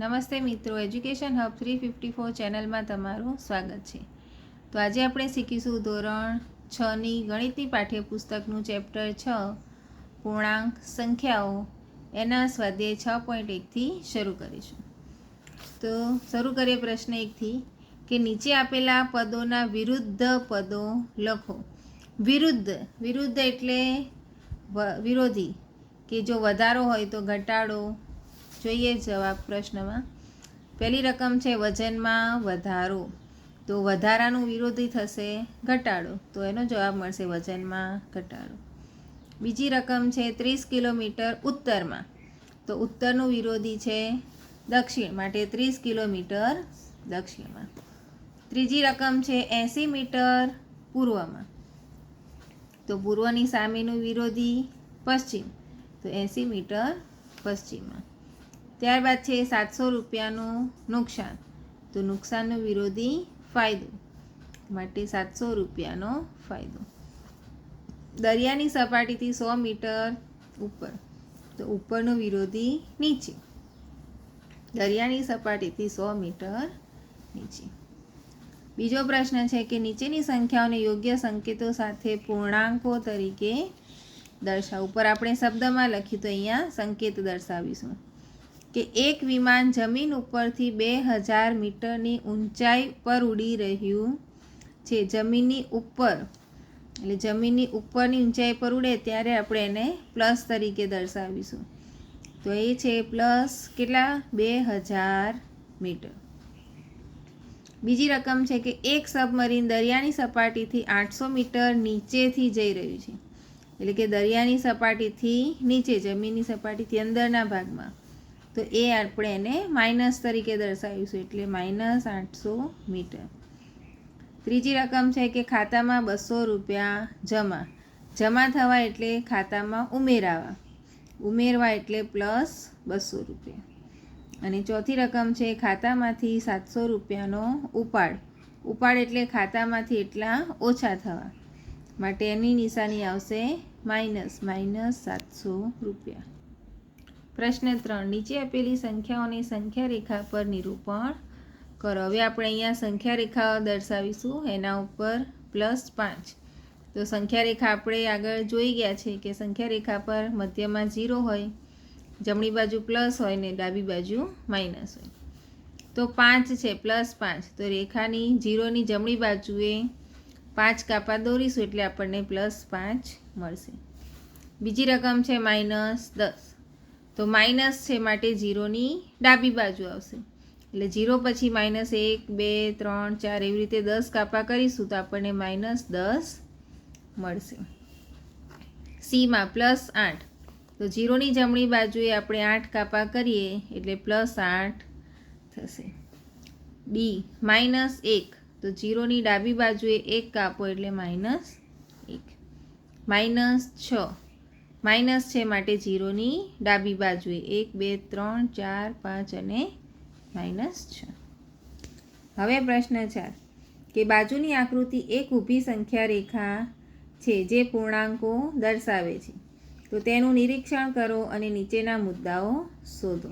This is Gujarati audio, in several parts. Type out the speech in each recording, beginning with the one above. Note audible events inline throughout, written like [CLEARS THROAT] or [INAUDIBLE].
નમસ્તે મિત્રો education hub three fifty four ચેનલમાં તમારું સ્વાગત છે. તો આજે આપણે શીખીશું ધોરણ છની ગણિતની પાઠ્યપુસ્તકનું ચેપ્ટર છ, પૂર્ણાંક સંખ્યાઓ. એના સ્વાધ્યાય છ પોઈન્ટ એકથી શરૂ કરીશું. તો શરૂ કરીએ પ્રશ્ન એકથી કે નીચે આપેલા પદોના વિરુદ્ધ પદો લખો. વિરુદ્ધ વિરુદ્ધ એટલે વિરોધી. કે જો વધારો હોય તો ઘટાડો જોઈએ જવાબ પ્રશ્નમાં. પહેલી રકમ છે વજનમાં વધારો. તો વધારાનું વિરોધી થશે ઘટાડો. તો એનો જવાબ મળશે વજનમાં ઘટાડો. બીજી રકમ છે ત્રીસ કિલોમીટર ઉત્તરમાં. તો ઉત્તરનું વિરોધી છે દક્ષિણ માટે ત્રીસ કિલોમીટર દક્ષિણમાં. ત્રીજી રકમ છે એંસી મીટર પૂર્વમાં. તો પૂર્વની સામેનું વિરોધી પશ્ચિમ. તો એંસી મીટર પશ્ચિમમાં. ત્યારબાદ છે સાતસો રૂપિયાનું નુકસાન. તો નુકસાનનું વિરોધી ફાયદો. માટે સાતસો રૂપિયાનો ફાયદો. દરિયાની સપાટીથી સો મીટર ઉપર. તો ઉપરનો વિરોધી નીચે. દરિયાની સપાટીથી સો મીટર નીચે. બીજો પ્રશ્ન છે કે નીચેની સંખ્યાઓને યોગ્ય સંકેતો સાથે પૂર્ણાંકો તરીકે દર્શાવ. ઉપર આપણે શબ્દમાં લખ્યું તો અહીંયા સંકેત દર્શાવીશું. કે એક વિમાન જમીન ઉપરથી બે હજાર મીટરની ઊંચાઈ પર ઉડી રહ્યું છે. જમીનની ઉપર, એટલે જમીનની ઉપરની ઊંચાઈ પર ઉડે ત્યારે આપણે એને પ્લસ તરીકે દર્શાવીશું. તો એ છે પ્લસ કેટલા? બે હજાર મીટર. બીજી રકમ છે કે એક સબમરીન દરિયાની સપાટીથી આઠસો મીટર નીચેથી જઈ રહ્યું છે. એટલે કે દરિયાની સપાટીથી નીચે, જમીનની સપાટીથી અંદરના ભાગમાં. તો એ આપણે એને માઇનસ તરીકે દર્શાવીશું એટલે માઇનસ આઠસો મીટર. ત્રીજી રકમ છે કે ખાતામાં બસો રૂપિયા જમા. જમા થવા એટલે ખાતામાં ઉમેરાવા. ઉમેરવા એટલે પ્લસ બસો રૂપિયા. અને ચોથી રકમ છે ખાતામાંથી સાતસો રૂપિયાનો ઉપાડ. ઉપાડ એટલે ખાતામાંથી એટલા ઓછા થવા. માટે એની નિશાની આવશે માઇનસ માઇનસ સાતસો રૂપિયા. પ્રશ્ન ત્રણ. નીચે આપેલી સંખ્યાઓની સંખ્યા રેખા પર નિરૂપણ કરો. હવે આપણે અહીંયા સંખ્યા રેખાઓ દર્શાવીશું. એના ઉપર પ્લસ પાંચ. તો સંખ્યા રેખા આપણે આગળ જોઈ ગયા છે કે સંખ્યા રેખા પર મધ્યમાં ઝીરો હોય, જમણી બાજુ પ્લસ હોય ને ડાબી બાજુ માઇનસ હોય. તો પાંચ છે, પ્લસ પાંચ. તો રેખાની ઝીરોની જમણી બાજુએ પાંચ કાપા દોરીશું એટલે આપણને પ્લસ પાંચ મળશે. બીજી રકમ છે માઇનસ દસ. તો માઇનસ છે માટે ઝીરોની ડાબી બાજુ આવશે. એટલે ઝીરો પછી માઇનસ એક, બે, ત્રણ, ચાર એવી રીતે દસ કાપા કરીશું તો આપણને માઇનસ દસ મળશે. સીમાં પ્લસ આઠ. તો ઝીરોની જમણી બાજુએ આપણે આઠ કાપા કરીએ એટલે પ્લસ આઠ થશે. ડી માઇનસ એક. તો ઝીરોની ડાબી બાજુએ એક કાપો એટલે માઇનસ એક. માઇનસ છ. માઇનસ છે માટે ઝીરોની ડાબી બાજુએ. એક, બે, ત્રણ, ચાર, પાંચ અને માઇનસ છ. હવે પ્રશ્ન ચાર કે બાજુની આકૃતિ એક ઊભી સંખ્યા રેખા છે જે પૂર્ણાંકો દર્શાવે છે. તો તેનું નિરીક્ષણ કરો અને નીચેના મુદ્દાઓ શોધો.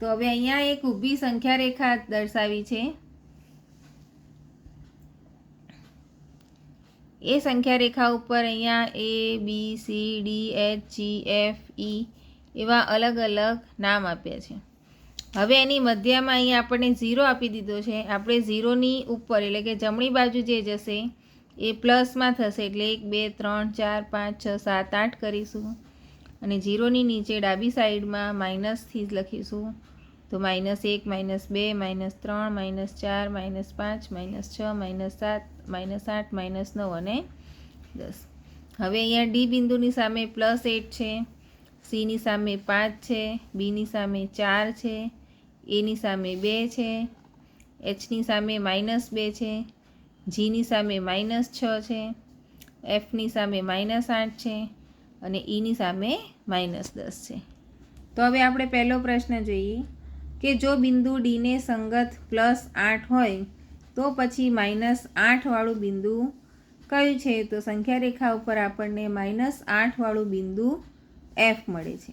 તો હવે અહીંયા એક ઊભી સંખ્યા રેખા દર્શાવી છે. એ સંખ્યા રેખા ઉપર અહીંયા A B C D H G F E એવા અલગ અલગ નામ આપ્યા છે. હવે એની મધ્યમાં અહીંયા આપણને ઝીરો આપી દીધો છે. આપણે ઝીરોની ઉપર એટલે કે જમણી બાજુ જે જશે એ પ્લસમાં થશે એટલે એક, બે, ત્રણ, ચાર, પાંચ, છ, સાત, આઠ કરીશું. અને ઝીરોની નીચે ડાબી સાઈડમાં માઇનસથી જ લખીશું. તો માઇનસ એક, માઇનસ બે, માઇનસ ત્રણ, માઇનસ ચાર, માઇનસ પાંચ, માઇનસ છ, માઇનસ સાત માઇનસ આઠ માઇનસ નવ અને દસ. હવે અહીંયા ડી બિંદુની સામે પ્લસ એટ છે સીની સામે પાંચ છે બીની સામે ચાર છે એની સામે બે છે એચની સામે માઇનસ બે છે જીની સામે માઇનસ છ છે એફની સામે માઇનસ આઠ છે અને ઈની સામે માઇનસ દસ છે. તો હવે આપણે પહેલો પ્રશ્ન જોઈએ કે જો બિંદુ ડીને સંગત પ્લસ આઠ હોય તો પછી માઇનસ આઠવાળું બિંદુ કયું છે? તો સંખ્યા રેખા ઉપર આપણને માઇનસ આઠવાળું બિંદુ એફ મળે છે.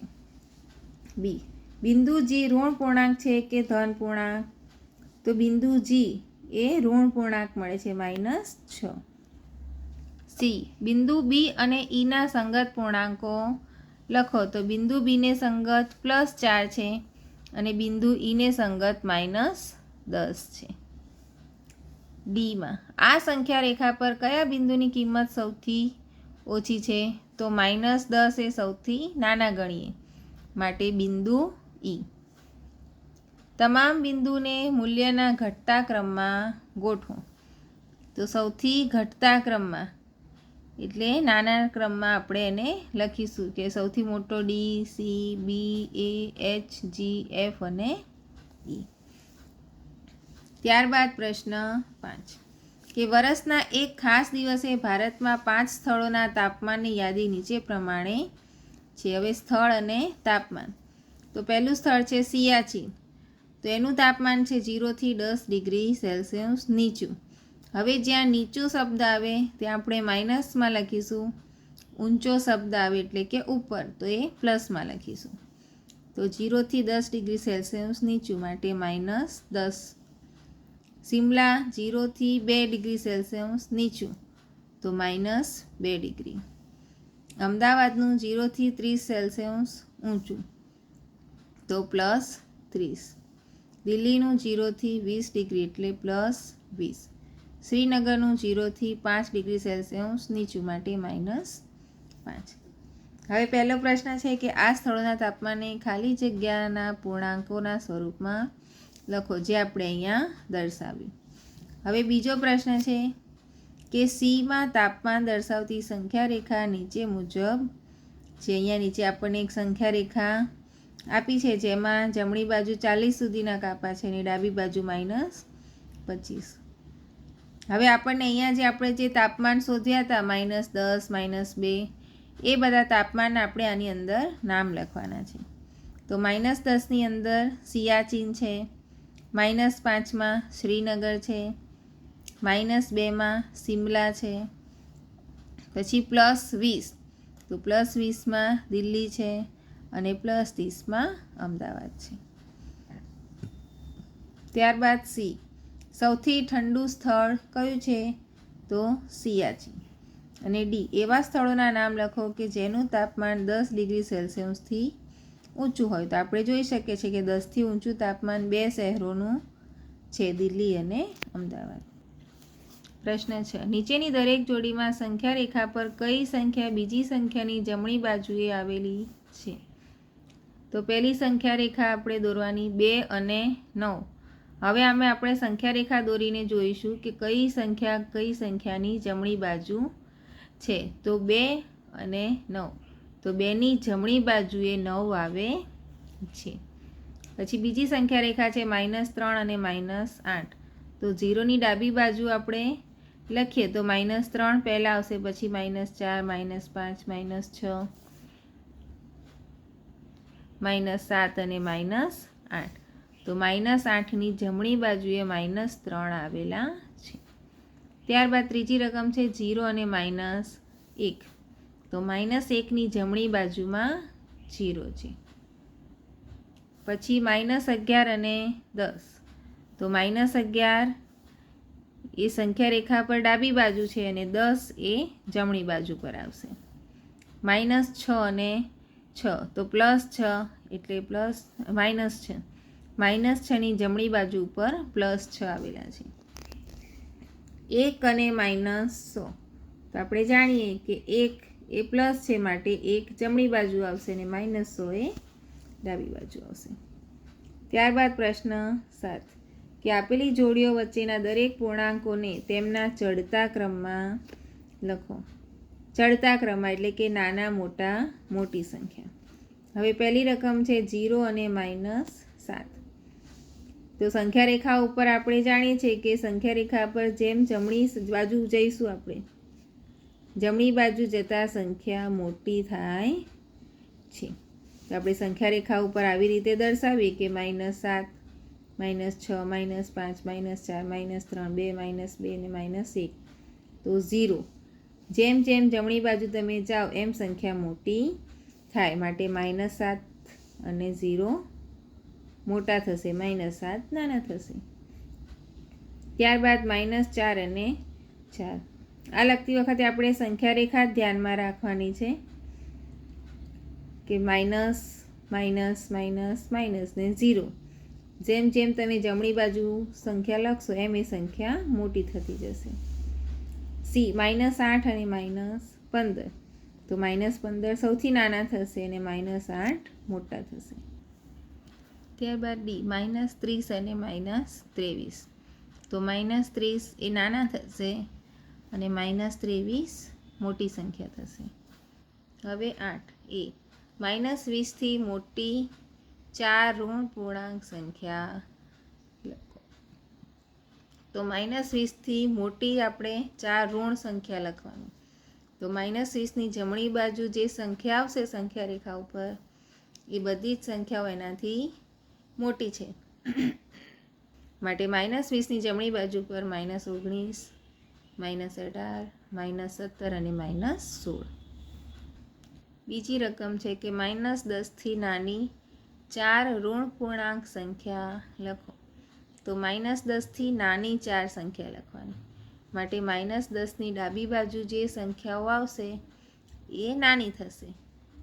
બી બિંદુ જી ઋણ પૂર્ણાંક છે કે ધન પૂર્ણાંક? તો બિંદુ જી એ ઋણ પૂર્ણાંક મળે છે, માઇનસ છ. સી બિંદુ બી અને ઈના સંગત પૂર્ણાંકો લખો. તો બિંદુ બીને સંગત પ્લસ ચાર છે અને બિંદુ ઈને સંગત માઇનસ દસ છે. ડીમાં. આ સંખ્યા રેખા પર કયા બિંદુની કિંમત સૌથી ઓછી છે? તો માઇનસ દસ એ સૌથી નાના ગણીએ. માટે બિંદુ ઈ તમામ બિંદુને મૂલ્યના ઘટતા ક્રમમાં ગોઠવો. તો સૌથી ઘટતા ક્રમમાં એટલે નાના ક્રમમાં આપણે એને લખીશું કે સૌથી મોટો D C B A H G F અને ઈ ત્યારબાદ પ્રશ્ન પાંચ. કે વર્ષના એક ખાસ દિવસે ભારતમાં પાંચ સ્થળોના તાપમાનની યાદી નીચે પ્રમાણે છે. હવે સ્થળ અને તાપમાન. તો પહેલું સ્થળ છે સિયાચીન. તો એનું તાપમાન છે જીરોથી દસ ડિગ્રી સેલ્સિયસ નીચું. હવે જ્યાં નીચો શબ્દ આવે, ત્યાં આપણે માઇનસમાં લખીશું. ઊંચો શબ્દ આવે એટલે કે ઉપર, તો એ પ્લસમાં લખીશું. તો જીરોથી દસ ડિગ્રી સેલ્સિયસ નીચું, માટે માઇનસ દસ સિમલા જીરોથી બે ડિગ્રી સેલ્સિયસ નીચું, તો માઇનસ બે ડિગ્રી. અમદાવાદનું જીરોથી ત્રીસ સેલ્સિયસ ઊંચું, તો પ્લસ ત્રીસ. દિલ્હીનું જીરોથી વીસ ડિગ્રી એટલે પ્લસ વીસ. શ્રીનગરનું જીરોથી પાંચ ડિગ્રી સેલ્સિયસ નીચું માટે માઇનસ પાંચ. હવે પહેલો પ્રશ્ન છે કે આ સ્થળોના તાપમાને ખાલી જગ્યાના પૂર્ણાંકોના સ્વરૂપમાં લખો જે આપણે અહીંયા દર્શાવ્યું. હવે બીજો પ્રશ્ન છે કે સીમાં તાપમાન દર્શાવતી સંખ્યા રેખા નીચે મુજબ છે અહીંયા નીચે આપણને એક સંખ્યા રેખા આપી છે, જેમાં જમણી બાજુ ચાલીસ સુધીના કાપા છે અને ડાબી બાજુ માઇનસ પચીસ. હવે આપણને અહીંયા જે આપણે જે તાપમાન શોધ્યા હતા, માઇનસ દસ, માઇનસ બે, એ બધા તાપમાન આપણે આની અંદર નામ લખવાના છે. તો માઇનસ દસની અંદર સિયાચીન છે માઇનસ પાંચમાં શ્રીનગર છે, માઇનસ બેમાં સિમલા છે, પછી પ્લસ વીસ. તો પ્લસ વીસમાં દિલ્હી છે અને પ્લસ ત્રીસમાં અમદાવાદ છે. ત્યારબાદ સી. સૌથી ઠંડુ સ્થળ કયું છે? તો સિયાચી. અને ડી. એવા સ્થળોના નામ લખો કે જેનું તાપમાન દસ ડિગ્રી સેલ્સિયસથી ઊંચું હોય તો આપણે જોઈ શકીએ છીએ કે દસથી ઊંચું તાપમાન બે શહેરોનું છે, દિલ્હી અને અમદાવાદ. પ્રશ્ન છે, નીચેની દરેક જોડીમાં સંખ્યા રેખા પર કઈ સંખ્યા બીજી સંખ્યાની જમણી બાજુએ આવેલી છે? તો પહેલી સંખ્યા રેખા આપણે દોરવાની બે અને નવ. હવે અમે આપણે સંખ્યા રેખા દોરીને જોઈશું કે કઈ સંખ્યા કઈ સંખ્યાની જમણી બાજુ છે. તો બે અને નવ. તો બેની જમણી બાજુએ નવ આવે છે. પછી બીજી સંખ્યા રેખા છે માઇનસ ત્રણ અને માઇનસ આઠ. તો ઝીરોની ડાબી બાજુ આપણે લખીએ તો માઇનસ ત્રણ પહેલાં આવશે, પછી માઇનસ ચાર, માઇનસ પાંચ, માઇનસ છ, માઇનસ સાત અને માઇનસ આઠ. તો માઇનસ આઠની જમણી બાજુએ માઇનસ ત્રણ આવેલા છે. ત્યારબાદ ત્રીજી રકમ છે ઝીરો અને માઇનસ એક. તો માઇનસ એકની જમણી બાજુમાં જીરો છે. પછી માઇનસ અગિયાર અને દસ. તો માઇનસ અગિયાર એ સંખ્યા રેખા પર ડાબી બાજુ છે અને દસ એ જમણી બાજુ પર આવશે. માઇનસ છ અને છ. તો પ્લસ છ એટલે પ્લસ માઇનસ છ. માઇનસ છની જમણી બાજુ ઉપર પ્લસ છ આવેલા છે. એક અને માઇનસ સો. તો આપણે જાણીએ કે એક એ પ્લસ છે માટે એક જમણી બાજુ આવશે અને માઇનસ સો એ ડાબી બાજુ આવશે. ત્યારબાદ પ્રશ્ન સાત. કે આપેલી જોડીઓ વચ્ચેના દરેક પૂર્ણાંકોને તેમના ચડતા ક્રમમાં લખો. ચડતા ક્રમમાં એટલે કે નાના, મોટા, મોટી સંખ્યા. હવે પહેલી રકમ છે જીરો અને માઇનસ સાત. તો સંખ્યા રેખા ઉપર આપણે જાણીએ છીએ કે સંખ્યા રેખા પર જેમ જમણી બાજુ જઈશું આપણે જમણી બાજુ જતાં સંખ્યા મોટી થાય છે. તો આપણે સંખ્યા રેખા ઉપર આવી રીતે દર્શાવીએ કે માઇનસ સાત, માઇનસ છ, માઇનસ પાંચ, માઇનસ ચાર, માઇનસ ત્રણ, બે, માઇનસ બે અને માઇનસ એક. તો ઝીરો. જેમ જેમ જમણી બાજુ તમે જાઓ, એમ સંખ્યા મોટી થાય. માટે માઇનસ સાત અને ઝીરો મોટા થશે. માઇનસ સાત નાના થશે. ત્યારબાદ માઇનસ ચાર અને ચાર. આ લખતી વખતે આપણે સંખ્યા રેખા ધ્યાનમાં રાખવાની છે કે માઇનસ માઇનસ માઇનસ માઇનસ ને ઝીરો. જેમ જેમ તમે જમણી બાજુ સંખ્યા લખશો એમ એ સંખ્યા મોટી થતી જશે. સી, માઇનસ આઠ અને માઇનસ પંદર. તો માઇનસ પંદર સૌથી નાના થશે અને માઇનસ આઠ મોટા થશે. ત્યારબાદ ડી, માઇનસ ત્રીસ અને માઇનસ ત્રેવીસ. તો માઇનસ ત્રીસ એ નાના થશે અને માઇનસ ત્રેવીસ મોટી સંખ્યા થશે. હવે આઠ, એ. માઇનસ વીસથી મોટી ચાર ઋણ પૂર્ણાંક સંખ્યા લખો. તો માઇનસ વીસથી મોટી આપણે ચાર ઋણ સંખ્યા લખવાની. તો માઇનસ વીસની જમણી બાજુ જે સંખ્યા આવશે સંખ્યા રેખા ઉપર, એ બધી જ સંખ્યાઓ એનાથી મોટી છે. માટે માઇનસ વીસની જમણી બાજુ પર માઇનસ ઓગણીસ માઇનસ અઢાર, માઇનસ સત્તર અને માઇનસ સોળ. બીજી રકમ છે કે માઇનસ દસથી નાની ચાર ઋણ પૂર્ણાંક સંખ્યા લખો. તો માઇનસ દસથી નાની ચાર સંખ્યા લખવાની. માટે માઇનસ દસની ડાબી બાજુ જે સંખ્યાઓ આવશે, એ નાની થશે.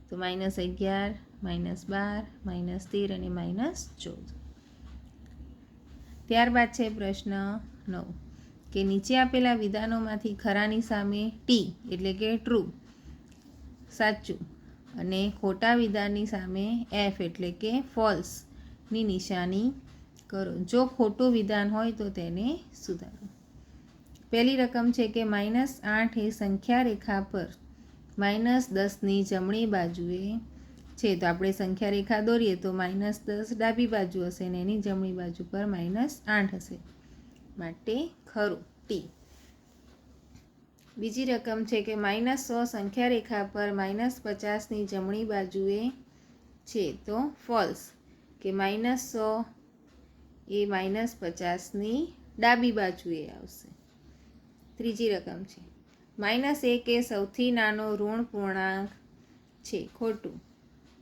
તો માઇનસ અગિયાર, માઇનસ બાર, માઇનસ તેર અને માઇનસ ચૌદ. ત્યારબાદ છે પ્રશ્ન નવ. કે નીચે આપેલા વિધાનોમાંથી ખરાની સામે ટી, એટલે કે ટ્રુ સાચું. અને ખોટા વિધાનની સામે એફ એટલે કે ફોલ્સની નિશાની કરો. જો ખોટું વિધાન હોય તો તેને સુધારો. પહેલી રકમ છે કે માઇનસ આઠ એ સંખ્યા રેખા પર માઇનસ દસની જમણી બાજુએ છે. તો આપણે સંખ્યા રેખા દોરીએ તો માઇનસ દસ ડાબી બાજુ હશે ને એની જમણી બાજુ પર માઇનસ આઠ હશે. માટે ખરું. ટી. બીજી રકમ છે કે માઇનસ સો સંખ્યા રેખા પર માઇનસ પચાસની જમણી બાજુએ છે તો ફોલ્સ કે માઇનસ સો એ માઇનસ પચાસની ડાબી બાજુએ આવશે. ત્રીજી રકમ છે. માઇનસ એક એ સૌથી નાનો ઋણ પૂર્ણાંક છે ખોટું.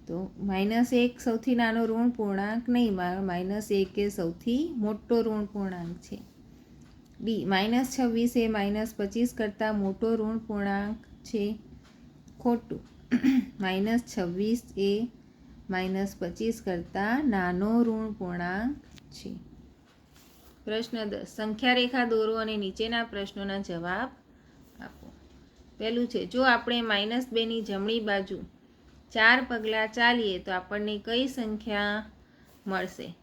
તો માઇનસ એક સૌથી નાનો ઋણ પૂર્ણાંક નહીં, માઇનસ એક એ સૌથી મોટો ઋણ પૂર્ણાંક છે. ડી માઇનસ છવ્વીસ એ માઇનસ પચીસ કરતાં મોટો ઋણ પૂર્ણાંક છે ખોટું. [CLEARS THROAT] માઇનસ છવ્વીસ એ માઇનસ પચીસ કરતાં નાનો ઋણ પૂર્ણાંક છે. પ્રશ્ન દસ સંખ્યા રેખા દોરો અને નીચેના પ્રશ્નોના જવાબ આપો. પહેલું છે, જો આપણે માઇનસ બેની જમણી બાજુ ચાર પગલાં ચાલીએ તો આપણને કઈ સંખ્યા મળશે?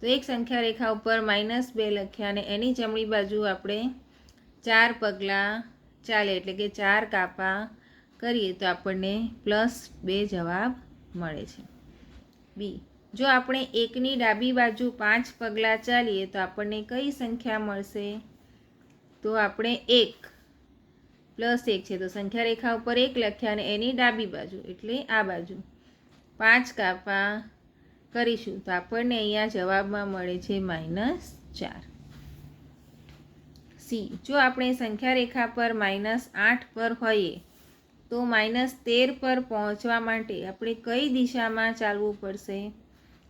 તો એક સંખ્યા રેખા ઉપર માઇનસ બે લખ્યા અને એની જમણી બાજુ આપણે ચાર પગલાં ચાલે એટલે કે ચાર કાપા કરીએ તો આપણને પ્લસ બે જવાબ મળે છે. બી. જો આપણે એકની ડાબી બાજુ પાંચ પગલાં ચાલીએ તો આપણને કઈ સંખ્યા મળશે? તો આપણે એક. પ્લસ એક છે તો સંખ્યા રેખા ઉપર એક લખ્યા અને એની ડાબી બાજુ એટલે આ બાજુ. પાંચ કાપા કરીશું. તો આપણને અહીંયા જવાબમાં મળે છે માઇનસ ચાર. સી. જો આપણે સંખ્યા રેખા પર માઇનસ આઠ પર હોઈએ, તો માઇનસ તેર પર પહોંચવા માટે આપણે કઈ દિશામાં ચાલવું પડશે?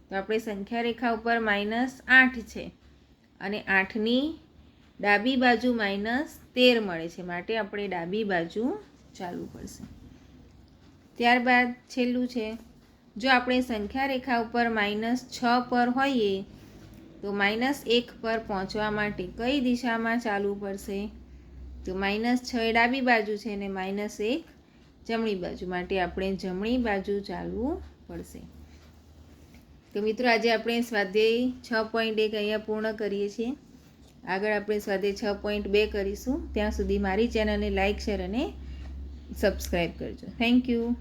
તો આપણે સંખ્યા રેખા ઉપર માઇનસ આઠ છે અને આઠની ડાબી બાજુ માઇનસ તેર મળે છે. માટે આપણે ડાબી બાજુ ચાલવું પડશે. ત્યારબાદ છેલ્લું છે. જો આપણે સંખ્યા રેખા ઉપર માઇનસ છ પર હોઈએ, તો માઇનસ એક પર પહોંચવા માટે કઈ દિશામાં ચાલવું પડશે? તો માઇનસ છ એ ડાબી બાજુ છે અને માઇનસ એક જમણી બાજુ માટે આપણે જમણી બાજુ ચાલવું પડશે. તો મિત્રો, આજે આપણે સ્વાધ્યાય છ પોઈન્ટ એક અહીંયા પૂર્ણ કરીએ છીએ. આગળ આપણે સ્વાધ્યાય છ પોઈન્ટ બે કરીશું. ત્યાં સુધી મારી ચેનલને લાઇક શેર અને સબસ્ક્રાઈબ કરજો. Thank you